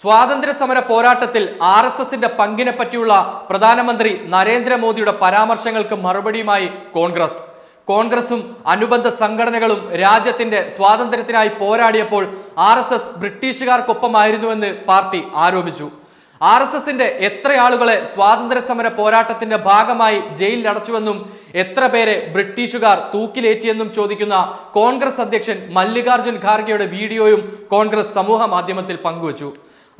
സ്വാതന്ത്ര്യ സമര പോരാട്ടത്തിൽ ആർ എസ് എസിന്റെ പങ്കിനെ പറ്റിയുള്ള പ്രധാനമന്ത്രി നരേന്ദ്രമോദിയുടെ പരാമർശങ്ങൾക്ക് മറുപടിയുമായി കോൺഗ്രസ്. കോൺഗ്രസും അനുബന്ധ സംഘടനകളും രാജ്യത്തിന്റെ സ്വാതന്ത്ര്യത്തിനായി പോരാടിയപ്പോൾ ആർ എസ് എസ് ബ്രിട്ടീഷുകാർക്കൊപ്പമായിരുന്നുവെന്ന് പാർട്ടി ആരോപിച്ചു. ആർ എസ് എസിന്റെ എത്ര ആളുകളെ സ്വാതന്ത്ര്യ സമര പോരാട്ടത്തിന്റെ ഭാഗമായി ജയിലിൽ അടച്ചുവെന്നും എത്ര പേരെ ബ്രിട്ടീഷുകാർ തൂക്കിലേറ്റിയെന്നും ചോദിക്കുന്ന കോൺഗ്രസ് അധ്യക്ഷൻ മല്ലികാർജുൻ ഖാർഗെയുടെ വീഡിയോയും കോൺഗ്രസ് സമൂഹ മാധ്യമത്തിൽ പങ്കുവച്ചു.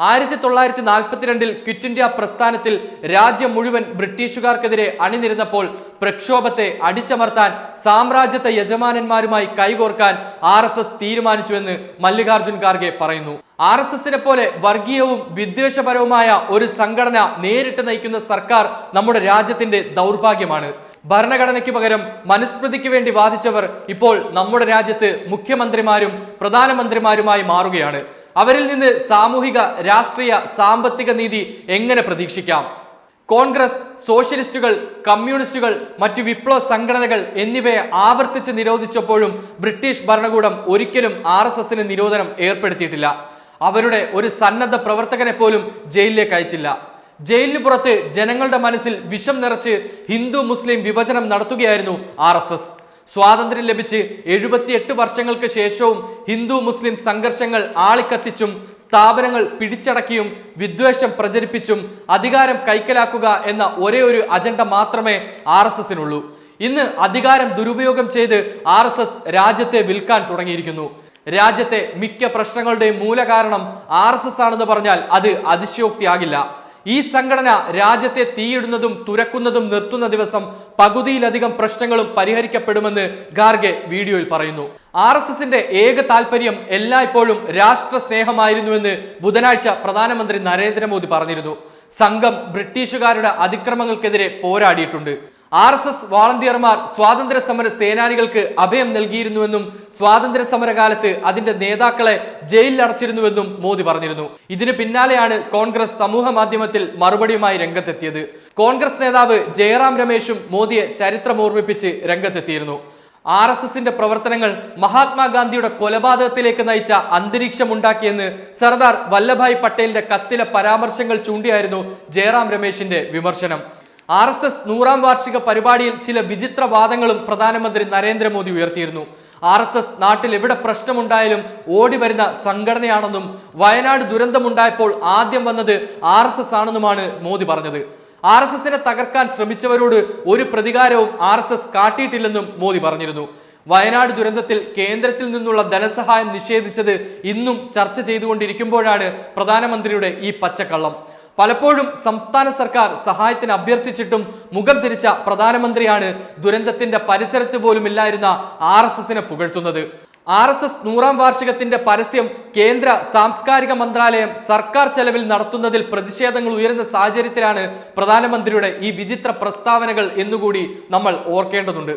ആയിരത്തി തൊള്ളായിരത്തി നാൽപ്പത്തിരണ്ടിൽ ക്വിറ്റ് ഇന്ത്യ പ്രസ്ഥാനത്തിൽ രാജ്യം മുഴുവൻ ബ്രിട്ടീഷുകാർക്കെതിരെ അണിനിരുന്നപ്പോൾ പ്രക്ഷോഭത്തെ അടിച്ചമർത്താൻ സാമ്രാജ്യത്തെ യജമാനന്മാരുമായി കൈകോർക്കാൻ ആർ എസ് എസ് തീരുമാനിച്ചുവെന്ന് മല്ലികാർജുൻ ഖാർഗെ പറയുന്നു. ആർ എസ് എസിനെ പോലെ വർഗീയവും വിദ്വേഷപരവുമായ ഒരു സംഘടന നേരിട്ട് നയിക്കുന്ന സർക്കാർ നമ്മുടെ രാജ്യത്തിന്റെ ദൗർഭാഗ്യമാണ്. ഭരണഘടനയ്ക്ക് പകരം മനുസ്മൃതിക്ക് വേണ്ടി വാദിച്ചവർ ഇപ്പോൾ നമ്മുടെ രാജ്യത്ത് മുഖ്യമന്ത്രിമാരും പ്രധാനമന്ത്രിമാരുമായി മാറുകയാണ്. അവരിൽ നിന്ന് സാമൂഹിക രാഷ്ട്രീയ സാമ്പത്തിക നീതി എങ്ങനെ പ്രതീക്ഷിക്കാം? കോൺഗ്രസ് സോഷ്യലിസ്റ്റുകൾ കമ്മ്യൂണിസ്റ്റുകൾ മറ്റു വിപ്ലവ സംഘടനകൾ എന്നിവയെ ആവർത്തിച്ച് നിരോധിച്ചപ്പോഴും ബ്രിട്ടീഷ് ഭരണകൂടം ഒരിക്കലും ആർ എസ് എസിന് നിരോധനം ഏർപ്പെടുത്തിയിട്ടില്ല. അവരുടെ ഒരു സന്നദ്ധ പ്രവർത്തകനെ പോലും ജയിലിലേക്ക് അയച്ചില്ല. ജയിലിന് പുറത്ത് ജനങ്ങളുടെ മനസ്സിൽ വിഷം നിറച്ച് ഹിന്ദു മുസ്ലിം വിഭജനം നടത്തുകയായിരുന്നു ആർ എസ് എസ്. സ്വാതന്ത്ര്യം ലഭിച്ച് എഴുപത്തിയെട്ട് വർഷങ്ങൾക്ക് ശേഷവും ഹിന്ദു മുസ്ലിം സംഘർഷങ്ങൾ ആളിക്കത്തിച്ചും സ്ഥാപനങ്ങൾ പിടിച്ചടക്കിയും വിദ്വേഷം പ്രചരിപ്പിച്ചും അധികാരം കൈക്കലാക്കുക എന്ന ഒരേ ഒരു അജണ്ട മാത്രമേ ആർ എസ് എസിനുള്ളൂ. ഇന്ന് അധികാരം ദുരുപയോഗം ചെയ്ത് ആർ എസ് എസ് രാജ്യത്തെ വിൽക്കാൻ തുടങ്ങിയിരിക്കുന്നു. രാജ്യത്തെ മിക്ക പ്രശ്നങ്ങളുടെയും മൂലകാരണം ആർ എസ് എസ് ആണെന്ന് പറഞ്ഞാൽ അത് അതിശയോക്തിയാകില്ല. ഈ സംഘടന രാജ്യത്തെ തീയിടുന്നതും തുരക്കുന്നതും നിർത്തുന്ന ദിവസം പകുതിയിലധികം പ്രശ്നങ്ങളും പരിഹരിക്കപ്പെടുമെന്ന് ഗാർഗെ വീഡിയോയിൽ പറയുന്നു. ആർ എസ് എസിന്റെ ഏക താല്പര്യം എല്ലായ്പ്പോഴും രാഷ്ട്ര സ്നേഹമായിരുന്നുവെന്ന് ബുധനാഴ്ച പ്രധാനമന്ത്രി നരേന്ദ്രമോദി പറഞ്ഞിരുന്നു. സംഘം ബ്രിട്ടീഷുകാരുടെ അതിക്രമങ്ങൾക്കെതിരെ പോരാടിയിട്ടുണ്ട്. ആർ എസ് എസ് വാളണ്ടിയർമാർ സ്വാതന്ത്ര്യ സമര സേനാനികൾക്ക് അഭയം നൽകിയിരുന്നുവെന്നും സ്വാതന്ത്ര്യ സമരകാലത്ത് അതിന്റെ നേതാക്കളെ ജയിലിൽ അടച്ചിരുന്നുവെന്നും മോദി പറഞ്ഞിരുന്നു. ഇതിന് പിന്നാലെയാണ് കോൺഗ്രസ് സമൂഹ മാധ്യമത്തിൽ മറുപടിയുമായി രംഗത്തെത്തിയത്. കോൺഗ്രസ് നേതാവ് ജയറാം രമേശും മോദിയെ ചരിത്രം ഓർമ്മിപ്പിച്ച് രംഗത്തെത്തിയിരുന്നു. ആർ എസ് എസിന്റെ പ്രവർത്തനങ്ങൾ മഹാത്മാഗാന്ധിയുടെ കൊലപാതകത്തിലേക്ക് നയിച്ച അന്തരീക്ഷമുണ്ടാക്കിയെന്ന് സർദാർ വല്ലഭായ് പട്ടേലിന്റെ കത്തിലെ പരാമർശങ്ങൾ ചൂണ്ടിയായിരുന്നു ജയറാം രമേശിന്റെ വിമർശനം. ആർ എസ് എസ് നൂറാം വാർഷിക പരിപാടിയിൽ ചില വിചിത്ര വാദങ്ങളും പ്രധാനമന്ത്രി നരേന്ദ്രമോദി ഉയർത്തിയിരുന്നു. ആർ എസ് എസ് നാട്ടിൽ എവിടെ പ്രശ്നമുണ്ടായാലും ഓടി വരുന്ന സംഘടനയാണെന്നും വയനാട് ദുരന്തമുണ്ടായപ്പോൾ ആദ്യം വന്നത് ആർ എസ് എസ് ആണെന്നുമാണ് മോദി പറഞ്ഞത്. ആർ എസ് എസിനെ തകർക്കാൻ ശ്രമിച്ചവരോട് ഒരു പ്രതികാരവും ആർ എസ് എസ് കാട്ടിയിട്ടില്ലെന്നും മോദി പറഞ്ഞിരുന്നു. വയനാട് ദുരന്തത്തിൽ കേന്ദ്രത്തിൽ നിന്നുള്ള ധനസഹായം നിഷേധിച്ചത് ഇന്നും ചർച്ച ചെയ്തുകൊണ്ടിരിക്കുമ്പോഴാണ് പ്രധാനമന്ത്രിയുടെ ഈ പച്ചക്കള്ളം. പലപ്പോഴും സംസ്ഥാന സർക്കാർ സഹായത്തിന് അഭ്യർത്ഥിച്ചിട്ടും മുഖം തിരിച്ച പ്രധാനമന്ത്രിയാണ് ദുരന്തത്തിന്റെ പരിസരത്ത് പോലും ഇല്ലായിരുന്ന ആർ എസ് എസിനെ പുകഴ്ത്തുന്നത്. ആർ എസ് എസ് നൂറാം വാർഷികത്തിന്റെ പരസ്യം കേന്ദ്ര സാംസ്കാരിക മന്ത്രാലയം സർക്കാർ ചെലവിൽ നടത്തുന്നതിൽ പ്രതിഷേധങ്ങൾ ഉയരുന്ന സാഹചര്യത്തിലാണ് പ്രധാനമന്ത്രിയുടെ ഈ വിചിത്ര പ്രസ്താവനകൾ എന്നുകൂടി നമ്മൾ ഓർക്കേണ്ടതുണ്ട്.